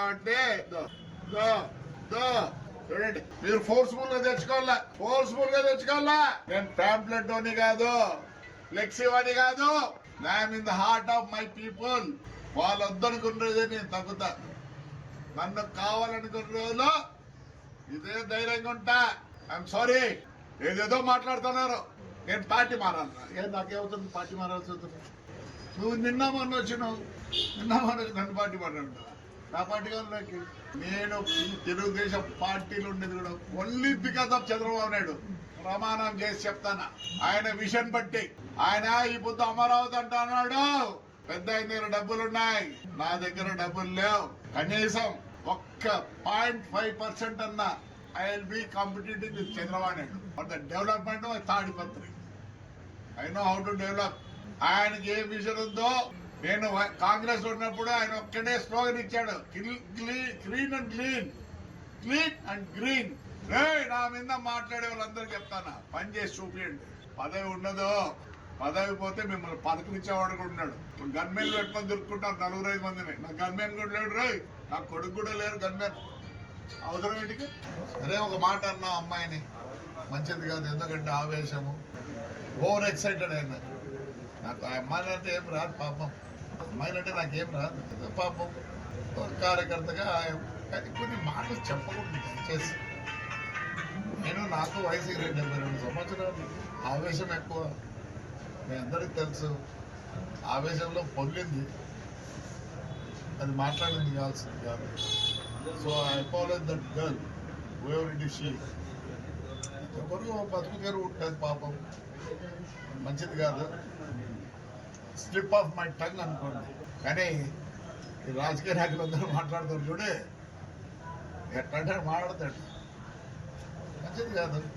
అంటే చూడండి మీరు ఫోర్స్ఫుల్గా తెచ్చుకోవాలా? ఫోర్స్ఫుల్గా తెచ్చుకోవాలా? నేను పాంప్లెట్ అని కాదు ఫ్లెక్సివ్ అని కాదు. I'm in the heart of my people వాళ్ళు వద్దనుకున్నది నేను తగ్గుతా. నన్ను కావాలనుకున్న రోజులు ఇదే ధైర్యంగా ఉంటా. ఐఎమ్ సారీ ఏదేదో మాట్లాడుతున్నారు. నేను పార్టీ మారాలి ఏం నాకేమవుతుంది? పార్టీ మారాల్సి అవుతుంది నువ్వు నిన్న మొన్న వచ్చినావు నిన్న మొన్న వచ్చి నన్ను పార్టీ మాట్లాడుతున్నావు నా పార్టీ నేను తెలుగుదేశం పార్టీలు ఉండేది కూడా only because of Chandrababu Naidu. ప్రమాణం చేసి చెప్తాను? ఆయన విషన్ బట్టి. ఆయన ఈ పొద్దు అమరావతి అంటున్నాడు. పెద్ద ఆయన దగ్గర డబ్బులు ఉన్నాయి. నా దగ్గర డబ్బులు లేవు. కనీసం ఒక్క పాయింట్ ఫైవ్ పర్సెంట్ అన్న I will be competitive with Chandrababu Naidu. For the development Tadipatri I know how to develop ఆయనకి ఏ విజన్ ఉందో నేను కాంగ్రెస్ ఉన్నప్పుడు ఆయన ఒక్కడే స్లోగన్ ఇచ్చాడు. Clean and clean clean and green. రే నా మీద మాట్లాడే వాళ్ళందరూ చెప్తానా? పని చేసి చూపించండి పదవి ఉండదు. పదవి పోతే మిమ్మల్ని పదకలిచ్చేవాడు కూడా ఉన్నాడు. గన్మెన్ పెట్టుకొని దొరుకుతుంటారు నలుగురు ఐదు మందిని. నా గన్మెన్ కూడా లేడు. రే నా కొడుకు కూడా లేరు గన్మెన్ అవసరం ఏంటికి? అరే ఒక మాట అన్నా అమ్మాయిని. మంచిది కాదు ఎందుకంటే ఆవేశము. ఓవర్ ఎక్సైటెడ్ అయినా. నాకు ఆ అమ్మాయిని అంటే ఏం రాదు పాపం. అమ్మాయిలంటే అంటే నాకేం రాదు. పాపం కార్యకర్తగా కానీ కొన్ని మాటలు చెప్పకూడదు దయచేసి నేను నాకు వయసు ఇరవై డెబ్బై రెండు సంవత్సరాలు. ఆవేశం ఎక్కువ. మీ అందరికీ తెలుసు. ఆవేశంలో పొల్లింది అది మాట్లాడింది కావాల్సింది కాదు. So I apologise that girl whoever it she ఎవరు బతుకు తెరువు ఉంటుంది పాపం. మంచిది కాదు. స్లిప్ ఆఫ్ మై టంగ్ అనుకోండి. కానీ రాజకీయ నాయకులు అందరూ మాట్లాడుతారు చూడే. ఎట్లంటే మాట్లాడతాడు మంచిది కాదు.